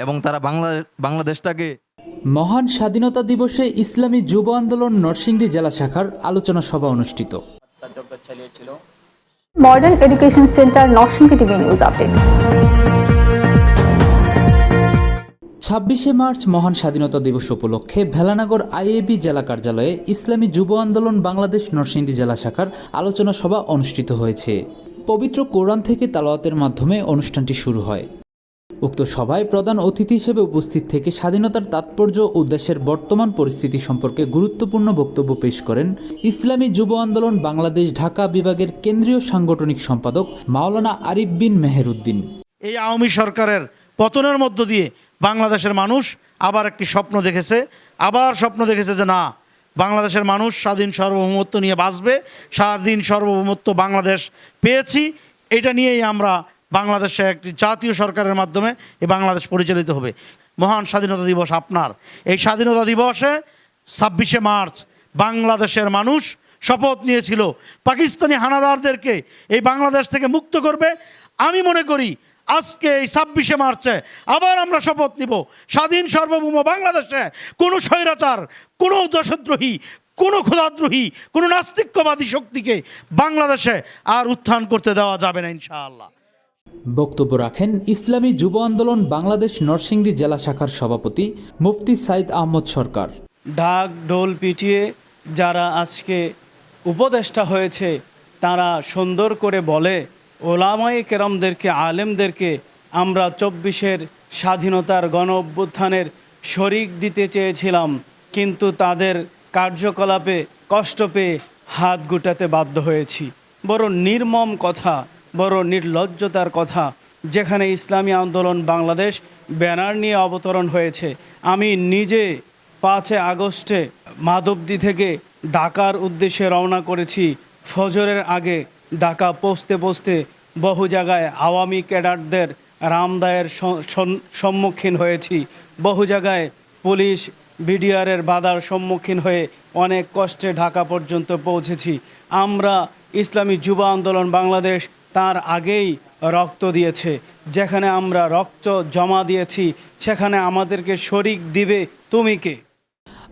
এবং তারা বাংলা বাংলাদেশটাকে মহান স্বাধীনতা দিবসে ইসলামী যুব আন্দোলন নরসিংদী জেলা শাখার আলোচনা সভা অনুষ্ঠিত। Modern education centre Narsingdi TV news update. ছাব্বিশে মার্চ মহান স্বাধীনতা দিবস উপলক্ষে ভেলানগর আইএবি জেলা কার্যালয়ে ইসলামী যুব আন্দোলন বাংলাদেশ নরসিংদী জেলা শাখার আলোচনা সভা অনুষ্ঠিত হয়েছে। পবিত্র কোরআন থেকে তালাওয়াতের মাধ্যমে অনুষ্ঠানটি শুরু হয়। উক্ত সভায় প্রধান অতিথি হিসেবে উপস্থিত থেকে স্বাধীনতার তাৎপর্য ও দেশের বর্তমান পরিস্থিতি সম্পর্কে গুরুত্বপূর্ণ বক্তব্য পেশ করেন ইসলামী যুব আন্দোলন বাংলাদেশ ঢাকা বিভাগের কেন্দ্রীয় সাংগঠনিক সম্পাদক মাওলানা আরিফ বিন মেহেরুদ্দিন এই আওয়ামী সরকারের পতনের মধ্য দিয়ে বাংলাদেশের মানুষ আবার একটি স্বপ্ন দেখেছে, আবার স্বপ্ন দেখেছে যে না, বাংলাদেশের মানুষ স্বাধীন সার্বভৌমত্ব নিয়ে বাঁচবে, স্বাধীন সার্বভৌমত্ব বাংলাদেশ পেয়েছি, এটা নিয়েই আমরা বাংলাদেশে একটি জাতীয় সরকারের মাধ্যমে এই বাংলাদেশ পরিচালিত হবে। মহান স্বাধীনতা দিবস আপনার। এই স্বাধীনতা দিবসে ছাব্বিশে মার্চ বাংলাদেশের মানুষ শপথ নিয়েছিল, পাকিস্তানি হানাদারদেরকে এই বাংলাদেশ থেকে মুক্ত করবে। আমি মনে করি আজকে এই ছাব্বিশে মার্চে আবার আমরা শপথ নিব। স্বাধীন সার্বভৌম বাংলাদেশে কোনো স্বৈরাচার, কোনো দেশদ্রোহী, কোনো ক্ষুধাদ্রোহী, কোনো নাস্তিক্যবাদী শক্তিকে বাংলাদেশে আর উত্থান করতে দেওয়া যাবে না ইনশাআল্লাহ। বক্তব্য রাখেন ইসলামী যুব আন্দোলন বাংলাদেশ নরসিংদী জেলা শাখার সভাপতি মুফতি সাইদ আহমদ সরকার। ঢাক ঢোল পিটিয়ে যারা আজকে উপদেষ্টা হয়েছে, তারা সুন্দর করে বলে ওলামাই কেরামদেরকে, আলেমদেরকে আমরা চব্বিশের স্বাধীনতার গণ অভ্যুত্থানের শরিক দিতে চেয়েছিলাম, কিন্তু তাদের কার্যকলাপে কষ্ট পেয়ে হাত গুটাতে বাধ্য হয়েছি। বড় নির্মম কথা বড় নির্লজ্জতার কথা, যেখানে ইসলামী আন্দোলন বাংলাদেশ ব্যানার নিয়ে অবতরণ হয়েছে। আমি নিজে পাঁচে আগস্টে মাধবদী থেকে ঢাকার উদ্দেশ্যে রওনা করেছি। ফজরের আগে ঢাকা পৌঁছতে পৌঁছতে বহু জায়গায় আওয়ামী ক্যাডারদের রামদায়ের সম্মুখীন হয়েছি। বহু জায়গায় পুলিশ, বিডিআরের বাধার সম্মুখীন হয়ে অনেক কষ্টে ঢাকা পর্যন্ত পৌঁছেছি। আমরা ইসলামী যুব আন্দোলন বাংলাদেশ তার আগেই রক্ত দিয়েছে। যেখানে আমরা রক্ত জমা দিয়েছি, সেখানে আমাদেরকে শরিক দিবে তুমি কে?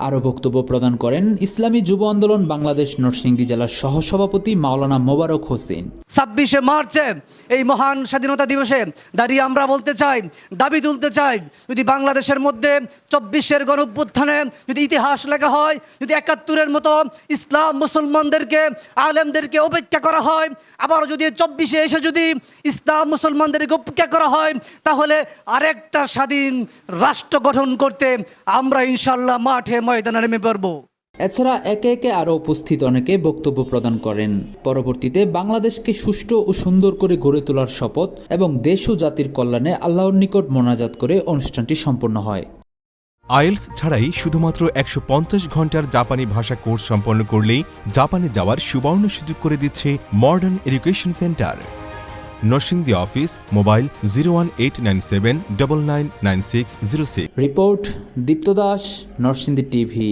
আরও বক্তব্য প্রদান করেন ইসলামী যুব আন্দোলন বাংলাদেশ নরসিংদী জেলার সহসভাপতি মাওলানা মোবারক হোসেন। ছাব্বিশে মার্চে এই মহান স্বাধীনতা দিবসে দাঁড়িয়ে আমরা বলতে চাই, দাবি তুলতে চাই, যদি বাংলাদেশের মধ্যে চব্বিশের গণঅভ্যুত্থানে যদি ইতিহাস লেখা হয়, যদি একাত্তরের মতো ইসলাম মুসলমানদেরকে, আলেমদেরকে উপেক্ষা করা হয়, আবার যদি চব্বিশে এসে যদি ইসলাম মুসলমানদেরকে উপেক্ষা করা হয়, তাহলে আরেকটা স্বাধীন রাষ্ট্র গঠন করতে আমরা ইনশাল্লাহ মাঠে ময়দানে নেমে পড়ব এছাড়া একে একে আরও উপস্থিত অনেকে বক্তব্য প্রদান করেন। পরবর্তীতে বাংলাদেশকে সুষ্ঠু ও সুন্দর করে গড়ে তোলার শপথ এবং দেশ ও জাতির কল্যাণে আল্লাহর নিকট মোনাজাত করে অনুষ্ঠানটি সম্পন্ন হয়। আইএলস ছাড়াই শুধুমাত্র একশো পঞ্চাশ ঘণ্টার জাপানি ভাষা কোর্স সম্পন্ন করলেই জাপানে যাওয়ার সুবর্ণ সুযোগ করে দিচ্ছে modern education centre. Narsingdi office, mobile zero one eight nine seven double nine nine six zero six report Dipto Das TV